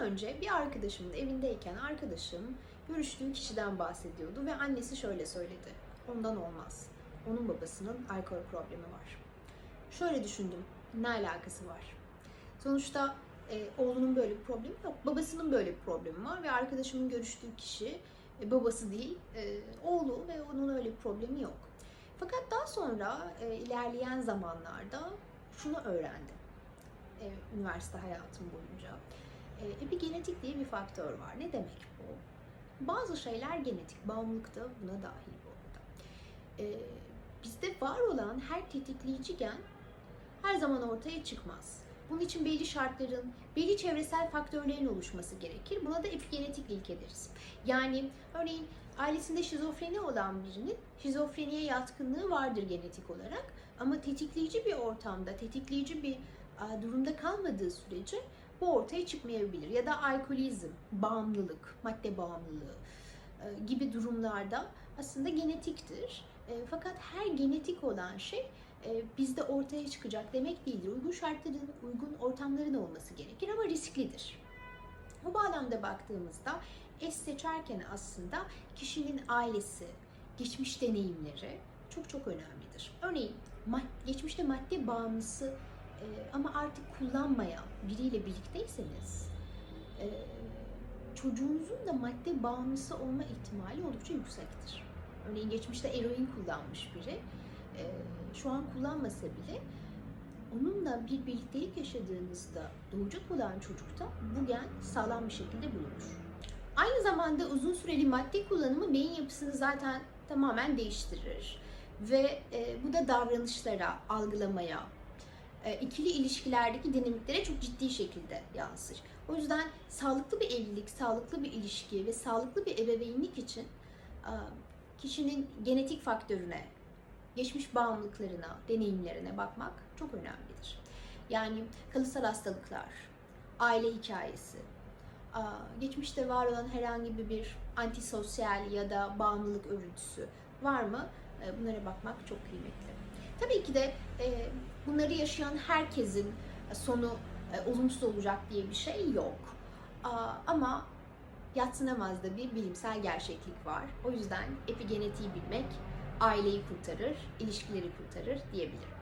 önce bir arkadaşımın evindeyken arkadaşım görüştüğü kişiden bahsediyordu ve annesi şöyle söyledi. Ondan olmaz. Onun babasının alkol problemi var. Şöyle düşündüm. Ne alakası var? Sonuçta e, oğlunun böyle bir problemi yok. Babasının böyle bir problemi var ve arkadaşımın görüştüğü kişi e, babası değil, e, oğlu ve onun öyle bir problemi yok. Fakat daha sonra e, ilerleyen zamanlarda şunu öğrendim. E, üniversite hayatım boyunca. Epigenetik diye bir faktör var. Ne demek bu? Bazı şeyler genetik, bağımlılık da buna dahil bu arada. E, bizde var olan her tetikleyici gen her zaman ortaya çıkmaz. Bunun için belli şartların, belli çevresel faktörlerin oluşması gerekir. Buna da epigenetik ilke deriz. Yani örneğin ailesinde şizofreni olan birinin şizofreniye yatkınlığı vardır genetik olarak. Ama tetikleyici bir ortamda, tetikleyici bir durumda kalmadığı sürece bu ortaya çıkmayabilir. Ya da alkolizm, bağımlılık, madde bağımlılığı e, gibi durumlarda aslında genetiktir. E, Fakat her genetik olan şey e, bizde ortaya çıkacak demek değildir. Uygun şartların, uygun ortamların olması gerekir ama risklidir. Bu bağlamda baktığımızda eş seçerken aslında kişinin ailesi, geçmiş deneyimleri çok çok önemlidir. Örneğin geçmişte madde bağımlısı e, ama artık kullanmayan biriyle birlikteyseniz e, çocuğunuzun da madde bağımlısı olma ihtimali oldukça yüksektir. Örneğin geçmişte eroin kullanmış biri e, şu an kullanmasa bile onunla bir birliktelik yaşadığınızda doğacak olan çocukta bu gen sağlam bir şekilde bulunur. Aynı zamanda uzun süreli madde kullanımı beyin yapısını zaten tamamen değiştirir. Ve e, bu da davranışlara, algılamaya, ikili ilişkilerdeki dinamiklere çok ciddi şekilde yansır. O yüzden sağlıklı bir evlilik, sağlıklı bir ilişki ve sağlıklı bir ebeveynlik için e, kişinin genetik faktörüne, geçmiş bağımlılıklarına, deneyimlerine bakmak çok önemlidir. Yani kalıtsal hastalıklar, aile hikayesi, aa, geçmişte var olan herhangi bir antisosyal ya da bağımlılık örüntüsü var mı? E, Bunlara bakmak çok kıymetli. Tabii ki de e, bunları yaşayan herkesin sonu e, olumsuz olacak diye bir şey yok. Ama yatsınamaz da bir bilimsel gerçeklik var. O yüzden epigenetiği bilmek aileyi kurtarır, ilişkileri kurtarır diyebilirim.